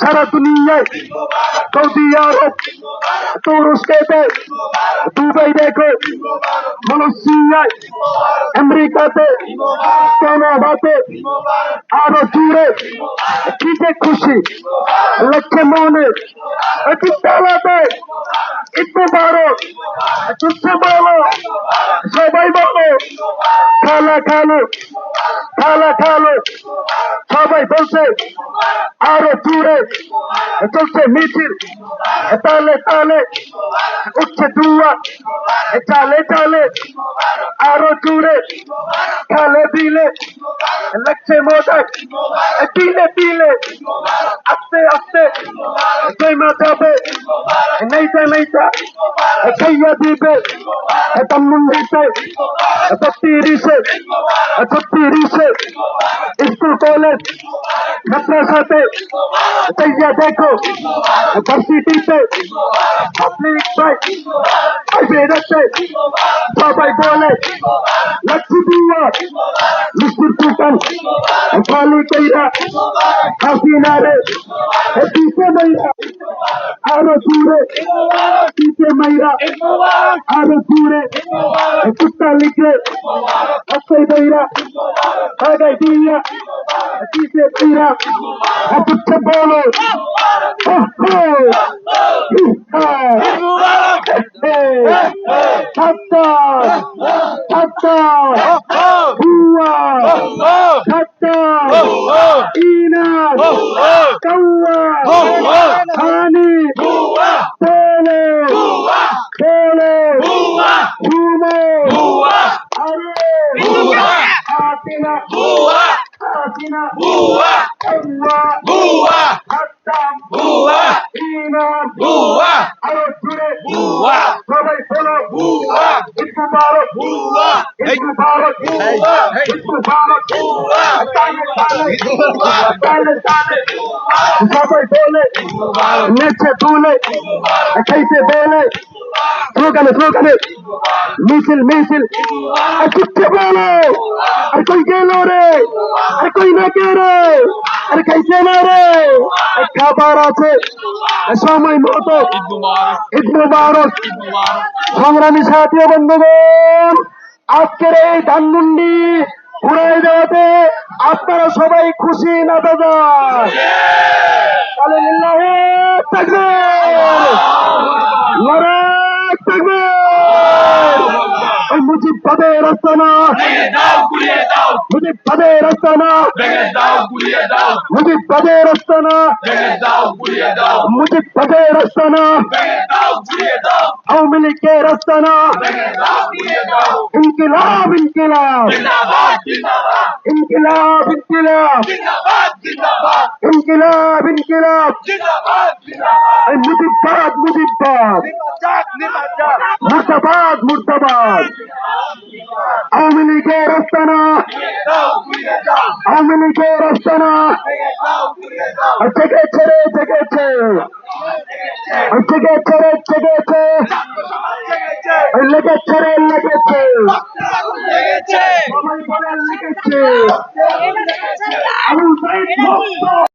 সারা দুনিয়ায় সৌদি আরব, তুরস্কেতে, দুবাই দেখো, মালয়েশিয়ায়, আমেরিকাতে, কানাডাতে, আরও জুড়ে কি যে খুশি, লক্ষ্যে মনে চিন্তালাতে একটু বড়। চুচ্ছে বলো সবাই বলো। খেলা খেলো। খেলা খেলো। সবাই বলছে, আরও জুড়ে। চলছে মিছিল। তালে তালে উঠছে দুয়া। চালে চালে আরও জুড়ে। খেলে দিলে লাগছে মজা দিলে দিলে আস্তে আস্তে জয়মা যাবে নেইটা নেইটা খাইয়া দিবে তমুন্ডিতে ছত্রিশে ছত্রিশে স্কুল কলেজ মাদ্রাসাতে যাইয়া দেখো ভার্সিটিতে পাবলিক ভাই সবাই বলে লক্ষ্মী দোকান খালি কইরা হাসিনা রে দিতে মাইরা আরও দূরে দিতে মাইরা আরও দূরে কুত্তা লিখে হাসাই দইরা আগাই দিয়া দিতে মাইরা কুত্তা বলো সাত্তার সাত্তার হুয়া সাত্তার ইনার কৌয়া হানি। পেলে পেলে হুমো আরে। হাতিনা। হাতিনা। কৌয়া সাত্তার সবাই বলে নেচে তুলে খাইতে বেলে স্লোগানে স্লোগানে মিছিল মিছিল কিচ্ছে বলো আর কই গেল রে আর কই না কে রে আর খাইছে না রে খাবার আছে সময় মতো ঈদ মুবারক। সংগ্রামী সাথী বন্ধুগণ আজকের এই ধানমন্ডি ঘুরাই দেওয়াতে আপনারা সবাই খুশি না দাদা তাহলে লিল্লাহে পদের আস্তানা মুজিব পদের আস্তানা মুজিব পদের আস্তানা আওয়ামী লীগের আস্তানা ইনকিলাব ইনকিলাব। ইনকিলাব ইনকিলাব। ইনকিলাব ইনকিলাব। এই মুজিবাদ মুজিবাদ মুর্দাবাদ মুর্দাবাদ। আওয়ামী লীগের আস্তানা আমি নিজে রাস্তানা থেকে ছেড়ে থেকেছে থেকে ছেড়ে থেকেছে লেগে ছেড়ে লেগেছে। লেগেছে। আমি